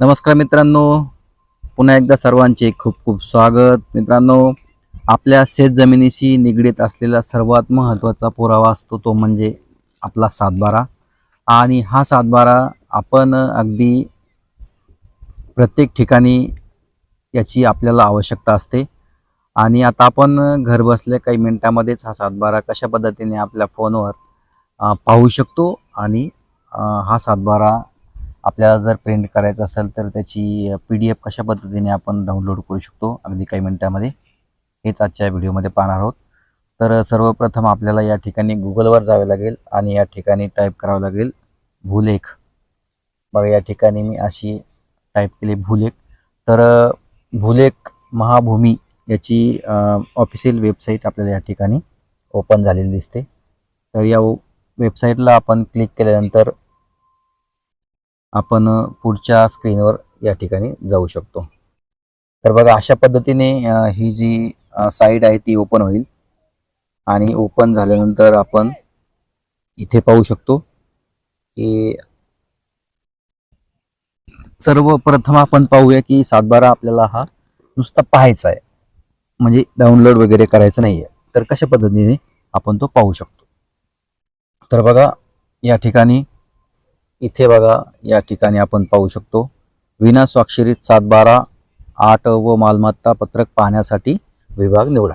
नमस्कार मित्रांनो. पुन्हा एकदा सर्वांचे खूप खूप स्वागत. मित्रांनो आपल्या शेतजमिनीशी निगडीत असलेला सर्वात महत्त्वाचा पुरावा असतो तो म्हणजे आपला सातबारा. आणि हा सातबारा आपण अगदी प्रत्येक ठिकाणी याची आपल्याला आवश्यकता असते. आणि आता आपण घर बसल्या काही मिनटामध्येच हा सातबारा कशा पद्धतीने आपल्या फोनवर पाहू शकतो आणि हा सातबारा आपल्याला जर प्रिंट करायचं असेल तर त्याची पी डी एफ कशा पद्धतीने आपण डाउनलोड करू शकतो? अगदी काही मिनटामध्ये. हेच आजच्या व्हिडिओमध्ये पाहणार आहोत. तर सर्वप्रथम आपल्याला या ठिकाणी गुगलवर जावे लागेल आणि या ठिकाणी टाईप करावं लागेल भूलेख. बघा या ठिकाणी मी अशी टाईप केली भूलेख. तर भूलेख महाभूमी याची ऑफिशियल वेबसाईट आपल्याला या ठिकाणी ओपन झालेली दिसते. तर या वेबसाईटला आपण क्लिक केल्यानंतर आपण पुढच्या स्क्रीनवर या ठिकाणी जाऊ शकतो. तर बघा अशा पद्धतीने ही जी साईट आहे ती ओपन होईल. आणि ओपन झाल्यानंतर आपण इथे पाहू शकतो की सर्वप्रथम आपण पाहूया की सातबारा आपल्याला हा नुसता पाहायचा आहे. म्हणजे डाउनलोड वगैरे करायचं नाही आहे तर कशा पद्धतीने आपण तो पाहू शकतो. तर बघा या ठिकाणी इथे बघा या ठिकाणी आपण पाहू शकतो. विना स्वाक्षरीत सातबारा आठ व मालमत्ता पत्रक पाहण्यासाठी विभाग निवडा.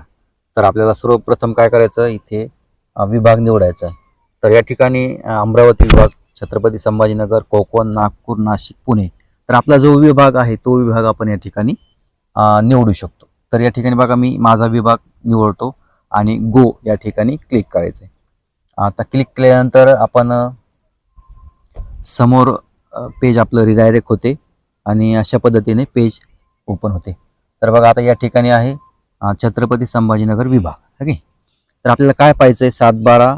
तर आपल्याला सर्वप्रथम काय करायचं? इथे विभाग निवडायचा आहे. तर या ठिकाणी अमरावती विभाग छत्रपती संभाजीनगर कोकण नागपूर नाशिक पुणे. तर आपला जो विभाग आहे तो विभाग आपण या ठिकाणी निवडू शकतो. तर या ठिकाणी बघा मी माझा विभाग निवडतो आणि गो या ठिकाणी क्लिक करायचं आहे आता क्लिक केल्यानंतर आपण समोर पेज आपलं रिडायरेक्ट होते आणि अशा पद्धतीने पेज ओपन होते. तर बघा आता या ठिकाणी आहे छत्रपती संभाजीनगर विभाग. ओके? तर आपल्याला काय पाहिजे आहे सात बारा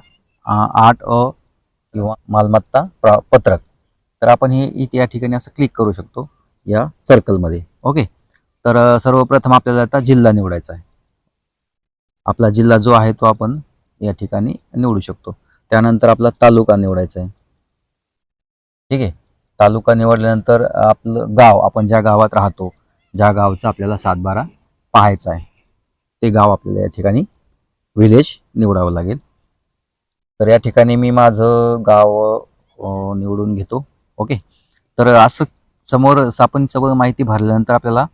आठ अ किंवा मालमत्ता प्र पत्रक. तर आपण हे इथे या ठिकाणी असं क्लिक करू शकतो या सर्कलमध्ये ओके? तर सर्वप्रथम आपल्याला आता जिल्हा निवडायचा आहे. आपला जिल्हा जो आहे तो आपण या ठिकाणी निवडू शकतो. त्यानंतर आपला तालुका निवडायचा आहे. ठीक आहे? तालुका निवडल्यानंतर आपलं गाव आपण ज्या गावात राहतो ज्या गावचा आपल्याला सातबारा पाहायचा आहे ते गाव आपल्याला या ठिकाणी विलेज निवडावं लागेल. तर या ठिकाणी मी माझं गाव निवडून घेतो. ओके? तर असं समोर आपण सगळं माहिती भरल्यानंतर आपल्याला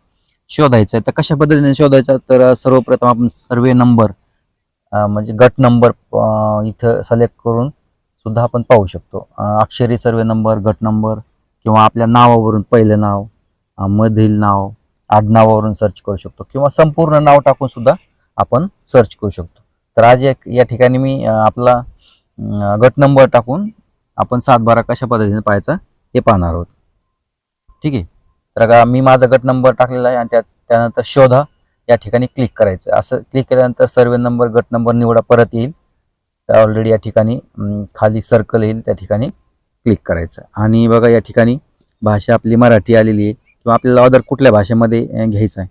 शोधायचं आहे. तर कशा पद्धतीने शोधायचं? तर सर्वप्रथम आपण सर्वे नंबर म्हणजे गट नंबर इथं सिलेक्ट करून सुद्धा आपण पाहू शकतो. अक्षरी सर्वे नंबर गट नंबर किंवा आपल्या नावावरून पहिलं नाव मधील नाव आडनावावरून सर्च करू शकतो किंवा संपूर्ण नाव टाकून सुद्धा आपण सर्च करू शकतो. तर आज एक या ठिकाणी मी आपला गट नंबर टाकून आपण सातबारा कशा पद्धतीने पाहायचा हे पाहणार आहोत. ठीक आहे? तर का मी माझा गट नंबर टाकलेला आहे आणि त्या त्यानंतर शोधा या ठिकाणी क्लिक करायचं. असं क्लिक केल्यानंतर सर्वे नंबर गट नंबर निवडा परत येईल. तर ऑलरेडी या ठिकाणी खाली सर्कल येईल त्या ठिकाणी क्लिक करायचं. आणि बघा या ठिकाणी भाषा आपली मराठी आलेली आहे. किंवा आपल्याला अदर कुठल्या भाषेमध्ये घ्यायचा आहे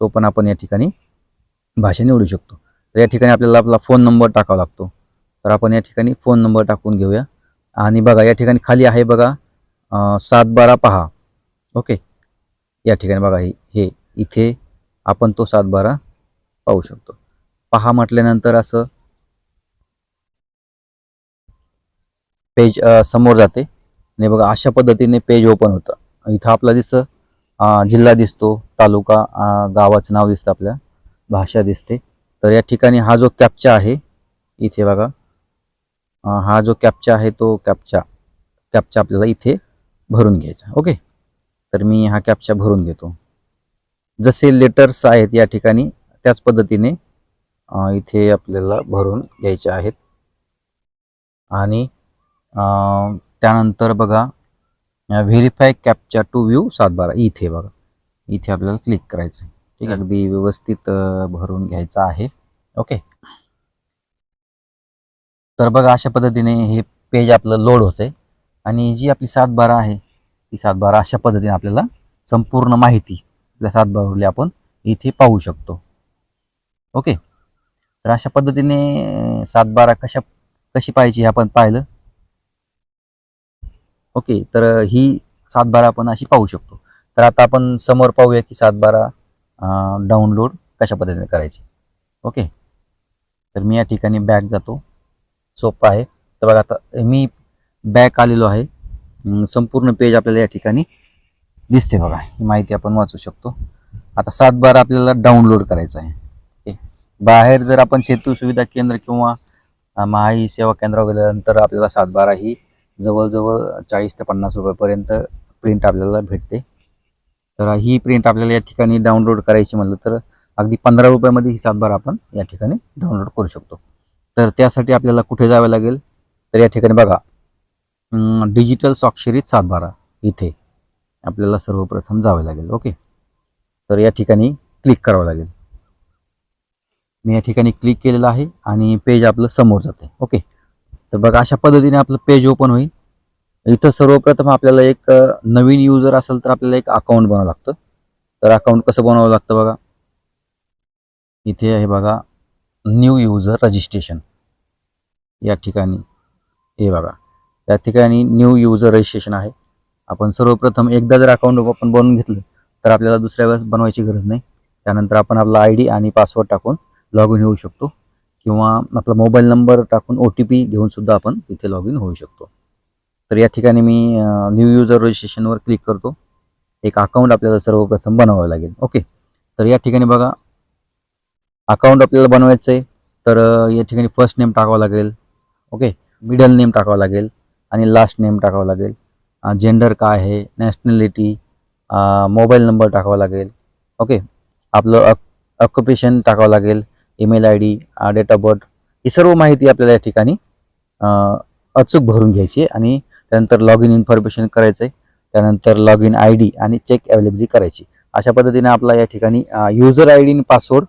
तो पण आपण या ठिकाणी भाषा निवडू शकतो. तर या ठिकाणी आपल्याला आपला फोन नंबर टाकावा लागतो. तर आपण या ठिकाणी फोन नंबर टाकून घेऊया. आणि बघा या ठिकाणी खाली आहे बघा सात बारा पहा. ओके या ठिकाणी बघा हे हे इथे आपण तो सात बारा पाहू शकतो. पहा म्हटल्यानंतर असं पेज समोर जाते. आणि बघा अशा पद्धतीने पेज ओपन होतं. इथं आपला दिसतं जिल्हा दिसतो तालुका गावाचं नाव दिसतं आपल्या भाषा दिसते. तर या ठिकाणी हा जो कॅपचा आहे इथे बघा. हा जो कॅपचा आहे तो कॅपचा कॅपचा आपल्याला इथे भरून घ्यायचा. ओके तर मी हा कॅपचा भरून घेतो. जसे लेटर्स आहेत या ठिकाणी त्याच पद्धतीने इथे आपल्याला भरून घ्यायचे आहेत. आणि त्यानंतर बघा व्हेरीफाय कॅप्चर टू व्ह्यू सातबारा. इथे बघा. इथे आपल्याला क्लिक करायचं आहे. ठीक आहे अगदी व्यवस्थित भरून घ्यायचं आहे. ओके. तर बघा अशा पद्धतीने हे पेज आपलं लोड होते आणि जी आपली सातबारा आहे ती सातबारा अशा पद्धतीने आपल्याला संपूर्ण माहिती आपल्या सातबारावरली आपण इथे पाहू शकतो. ओके. तर अशा पद्धतीने सातबारा कशा कशी पाहिजे हे आपण पाहिलं. ओके तर ही सातबारा आपण अशी पाहू शकतो. तर आता आपण समोर पाहूया की सातबारा डाउनलोड कशा पद्धतीने करायची. ओके तर मी या ठिकाणी बॅक जातो. सोपं आहे. तर बघा आता मी बॅक आलेलो आहे. संपूर्ण पेज आपल्याला या ठिकाणी दिसते बघा. ही माहिती आपण वाचू शकतो. आता सातबारा आपल्याला डाउनलोड करायचं आहे. ओके बाहेर जर आपण सेतू सुविधा केंद्र किंवा महाई सेवा केंद्रावर गेल्यानंतर आपल्याला सातबारा ही जवळजवळ चाळीस ते पन्नास रुपयापर्यंत प्रिंट आपल्याला भेटते. तर ही प्रिंट आपल्याला या ठिकाणी डाउनलोड करायची म्हटलं तर अगदी पंधरा रुपयामध्ये ही सातबारा आपण या ठिकाणी डाउनलोड करू शकतो. तर त्यासाठी आपल्याला कुठे जावं लागेल? तर या ठिकाणी बघा. डिजिटल स्वाक्षरीत सातबारा इथे आपल्याला सर्वप्रथम जावे लागेल. ओके? तर या ठिकाणी क्लिक करावं लागेल. मी या ठिकाणी क्लिक केलेलं आहे आणि पेज आपलं समोर जाते ओके? तर बघा अशा पद्धतीने आपलं पेज ओपन होईल. इथं सर्वप्रथम आपल्याला एक नवीन युजर असेल तर आपल्याला एक अकाउंट बनवावं लागतं. तर अकाउंट कसं बनवावं लागतं बघा? इथे आहे बघा न्यू युजर रजिस्ट्रेशन या ठिकाणी हे बघा. या ठिकाणी न्यू युजर रजिस्ट्रेशन आहे. आपण सर्वप्रथम एकदा जर अकाउंट आपण बनवून घेतलं तर आपल्याला दुसऱ्या वेळेस बनवायची गरज नाही. त्यानंतर आपण आपला आय डी आणि पासवर्ड टाकून लॉग इन होऊ शकतो. किंवा आपला मोबाईल नंबर टाकून ओ टी पी घेऊन सुद्धा आपण तिथे लॉग इन होऊ शकतो. तर या ठिकाणी मी न्यू युजर रजिस्ट्रेशनवर क्लिक करतो. एक अकाउंट आपल्याला सर्वप्रथम बनवावं लागेल. ओके तर या ठिकाणी बघा. अकाउंट आपल्याला बनवायचं आहे तर या ठिकाणी फर्स्ट नेम टाकावं लागेल. ओके मिडल नेम टाकावा लागेल. आणि लास्ट नेम टाकावं लागेल. जेंडर काय आहे? नॅशनॅलिटी मोबाईल नंबर टाकावा लागेल. ओके आपलं ऑक्युपेशन टाकावं लागेल. Email I D date of birth ही सर्व माहिती आपल्याला या ठिकाणी अचूक भरून घ्यायची आहे आणि त्यानंतर लॉग इन इन्फॉर्मेशन करायचं आहे त्यानंतर लॉग इन आय डी आणि चेक अवेलेबिलिटी करायची. अशा पद्धतीने आपला या ठिकाणी युजर आय डी आणि पासवर्ड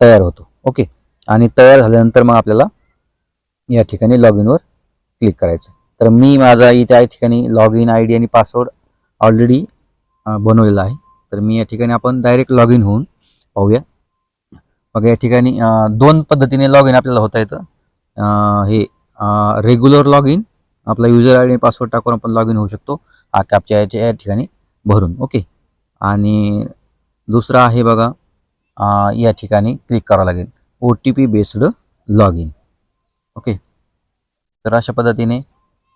तयार होतो. ओके? आणि तयार झाल्यानंतर मग आपल्याला या ठिकाणी लॉग इनवर क्लिक करायचं तर मी माझा इथे या ठिकाणी लॉग इन आय डी आणि पासवर्ड ऑलरेडी बनवलेला आहे. तर मी या ठिकाणी आपण डायरेक्ट लॉग इन होऊन पाहूया. मग या ठिकाणी दोन पद्धतीने लॉग इन आपल्याला होता येतं. हे रेग्युलर लॉग इन आपला युजर आय डी पासवर्ड टाकून आपण लॉग इन होऊ शकतो. हा कॅपच्या याच्या या ठिकाणी भरून ओके. आणि दुसरा आहे बघा या ठिकाणी क्लिक करावं लागेल. O T P based log in okay. तर अशा पद्धतीने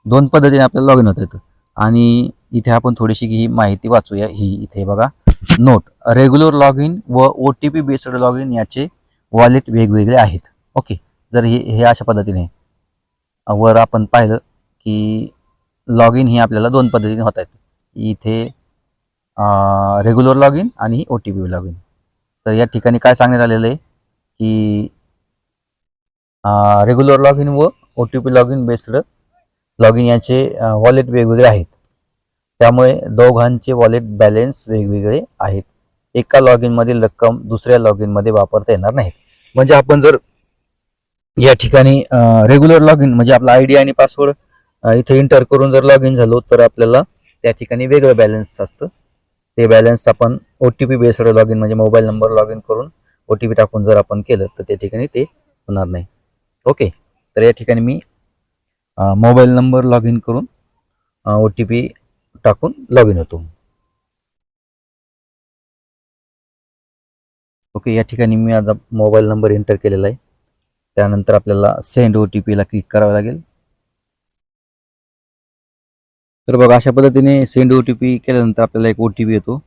दोन पद्धतीने आपल्याला लॉग इन होता येतं. आणि इथे आपण थोडीशी ही माहिती वाचूया. ही इथे बघा. नोट रेग्युलर लॉग इन व O T P based log in याचे वॉलेट वेगवेगळे आहेत. ओके जर हे हे अशा पद्धतीने वर आपण पाहिलं की लॉग इन ही आपल्याला दोन पद्धतीने होत आहेत. इथे रेग्युलर लॉग इन आणि O T P log in तर या ठिकाणी काय सांगण्यात आलेलं आहे की रेग्युलर लॉग इन व O T P log in based log in याचे वॉलेट वेगवेगळे आहेत. त्यामुळे दोघांचे वॉलेट बॅलेन्स वेगवेगळे आहेत. एका लॉग इनमधील रक्कम दुसऱ्या लॉग इनमध्ये वापरता येणार नाही. म्हणजे आपण जर या ठिकाणी रेग्युलर लॉग इन म्हणजे आपला आय डी आणि पासवर्ड इथे इंटर करून जर लॉग इन झालो तर आपल्याला त्या ठिकाणी वेगळं बॅलन्स असतं. ते बॅलन्स आपण O T P based log in म्हणजे मोबाईल नंबर लॉग इन करून ओ टी पी टाकून जर आपण केलं तर त्या ठिकाणी ते होणार नाही. ओके तर या ठिकाणी मी मोबाईल नंबर लॉग इन करून ओ टी पी टाकून लॉग इन होतो. ओके या ठिकाणी मी माझा मोबाईल नंबर एंटर केलेला आहे. त्यानंतर आपल्याला सेंड ओ टी पीला क्लिक करावं लागेल. तर बघा अशा पद्धतीने सेंड ओ टी पी केल्यानंतर आपल्याला एक ओ टी पी येतो.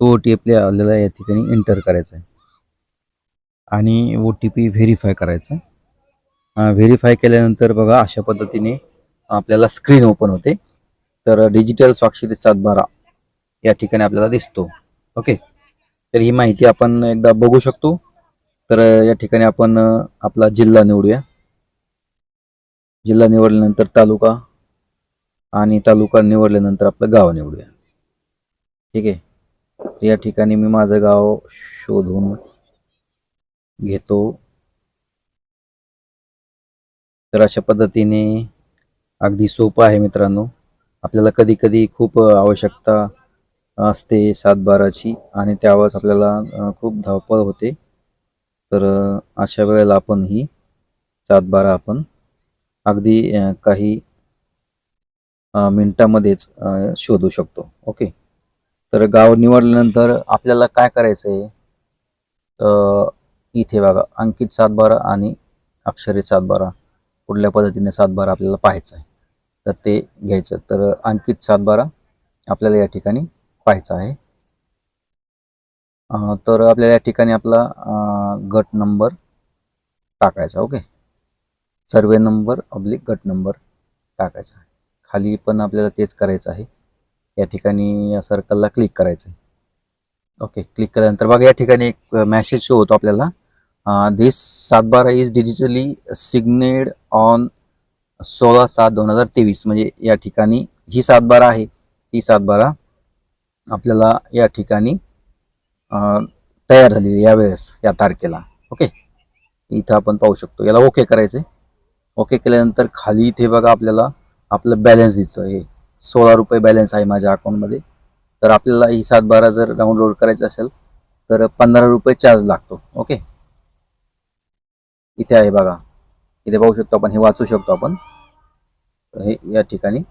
तो ओ टी पी आपल्याला या ठिकाणी एंटर करायचा आहे. आणि ओ टी पी व्हेरीफाय करायचा व्हेरीफाय केल्यानंतर बघा अशा पद्धतीने आपल्याला स्क्रीन ओपन होते. तर डिजिटल स्वाक्षरी सातबारा या ठिकाणी आपल्याला दिसतो. ओके? तर ही माहिती आपण एकदा बघू शकतो. तर या ठिकाणी आपण आपला जिल्हा निवडूया. जिल्हा निवडल्यानंतर तालुका आणि तालुका निवडल्यानंतर आपलं गाव निवडूया. ठीक आहे? या ठिकाणी मी माझं गाव शोधून घेतो. तर अशा पद्धतीने अगदी सोपं आहे मित्रांनो. आपल्याला कधी कधी खूप आवश्यकता असते सातबाराची आणि त्यावरच आपल्याला खूप धावपळ होते. तर अशा वेळेला आपण ही सातबारा आपण अगदी काही मिनटामध्येच शोधू शकतो. ओके? तर गाव निवडल्यानंतर आपल्याला काय करायचं आहे तर इथे बघा अंकित सातबारा आणि अक्षरी सातबारा. कुठल्या पद्धतीने सातबारा आपल्याला पाहायचा आहे तर ते घ्यायचं. तर अंकित सातबारा आपल्याला या ठिकाणी पाहायचा आहे. तर आपल्याला या ठिकाणी आपला गट नंबर टाकायचा ओके? सर्वे नंबर अब्लिक गट नंबर टाकायचा आहे. खाली पण आपल्याला तेच करायचं आहे. या ठिकाणी या सर्कलला क्लिक करायचं आहे. ओके क्लिक केल्यानंतर बघा या ठिकाणी एक मॅसेज शो होतो आपल्याला. दिस सातबारा इज डिजिटली सिग्नेड ऑन सोळा सात दोन हजार तेवीस म्हणजे या ठिकाणी ही सातबारा आहे. ही सातबारा आपल्याला या ठिकाणी तयार झालेली यावेळेस या तारखेला. ओके? इथं आपण पाहू शकतो. याला ओके करायचं आहे ओके केल्यानंतर खाली इथे बघा आपल्याला आपलं बॅलन्स दिसतं हे सोळा रुपये बॅलन्स आहे माझ्या अकाउंटमध्ये. तर आपल्याला ही सातबारा जर डाउनलोड करायचं असेल तर पंधरा रुपये चार्ज लागतो. ओके? इथे आहे बघा. इथे पाहू शकतो आपण हे वाचू शकतो आपण. हे या ठिकाणी.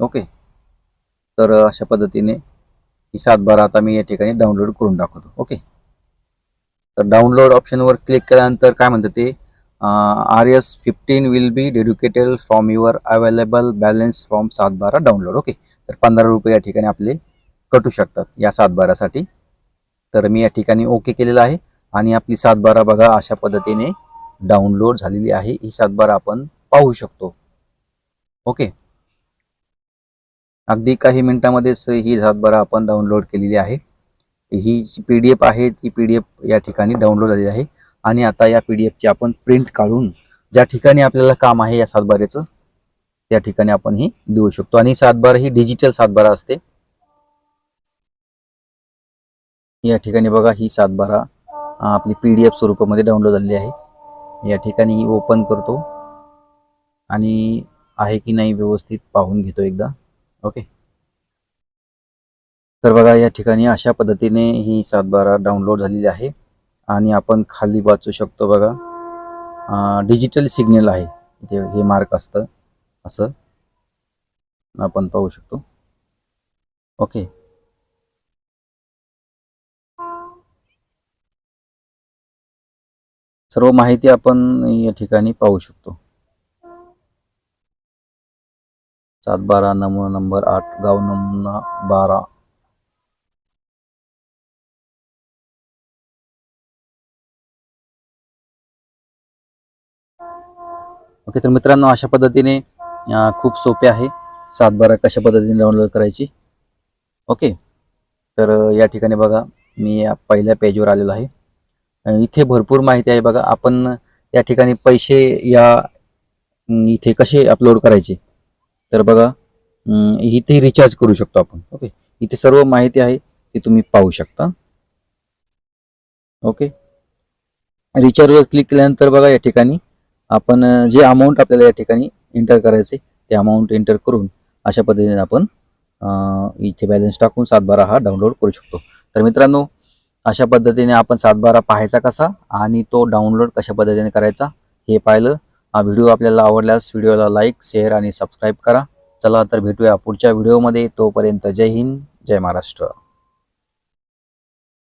ओके तर अशा पद्धतीने ही सात बारा आता मी या ठिकाणी डाउनलोड करून दाखवतो. ओके तर डाउनलोड ऑप्शनवर क्लिक केल्यानंतर काय म्हणतं ते? R S fifteen will be dedicated from your available balance from सात बारा डाउनलोड ओके तर पंधरा रुपये या ठिकाणी आपले कटू शकतात या सात बारासाठी तर मी या ठिकाणी ओके केलेलं आहे. आणि आपली सात बारा बघा अशा पद्धतीने डाउनलोड झालेली आहे. ही सात बारा आपण पाहू शकतो. ओके. अगदी काही मिनिटामध्येच ही सातबारा आपण डाउनलोड केलेली आहे. ही जी पी डी एफ आहे ती पी डी एफ या ठिकाणी डाउनलोड झालेली आहे. आणि आता या पी डी एफची आपण प्रिंट काढून ज्या ठिकाणी आपल्याला काम आहे या सातबारेचं त्या ठिकाणी आपण ही देऊ शकतो. आणि सातबारा ही डिजिटल सातबारा असते. या ठिकाणी बघा ही सातबारा आपली पी डी एफ स्वरूपामध्ये डाउनलोड झालेली आहे. या ठिकाणी ओपन करतो. आणि आहे की नाही व्यवस्थित पाहून घेतो एकदा. ओके तर बघा या ठिकाणी अशा पद्धतीने ही सातबारा डाउनलोड झालेली आहे. आणि आपण खाली वाचू शकतो बघा डिजिटल सिग्नल आहे. इथे हे मार्क असतं असं आपण पाहू शकतो. ओके सर्व माहिती आपण या ठिकाणी पाहू शकतो. सात बारा नमुना नंबर आठ गाव नमुना बारा. ओके तर मित्रांनो अशा पद्धतीने खूप सोपे आहे. सातबारा कशा पद्धतीने डाउनलोड करायची? ओके तर या ठिकाणी बघा मी या पहिल्या पेजवर आलेलो आहे. इथे भरपूर माहिती आहे बघा आपण या ठिकाणी पैसे या इथे कसे अपलोड करायचे? तर बघा इथे रिचार्ज करू शकतो आपण. ओके इथे सर्व माहिती आहे ती तुम्ही पाहू शकता. ओके रिचार्जवर क्लिक केल्यानंतर बघा या ठिकाणी आपण जे अमाऊंट आपल्याला या ठिकाणी एंटर करायचे ते अमाऊंट एंटर करून अशा पद्धतीने आपण इथे बॅलन्स टाकून सातबारा हा डाउनलोड करू शकतो. तर मित्रांनो अशा पद्धतीने आपण सातबारा पाहायचा कसा आणि तो डाउनलोड कशा पद्धतीने करायचा हे पाहिलं. हा व्हिडिओ आपल्याला आवडल्यास व्हिडिओला लाईक शेअर आणि सबस्क्राईब करा. चला तर भेटूया पुढच्या व्हिडिओमध्ये. तोपर्यंत जय हिंद जय महाराष्ट्र.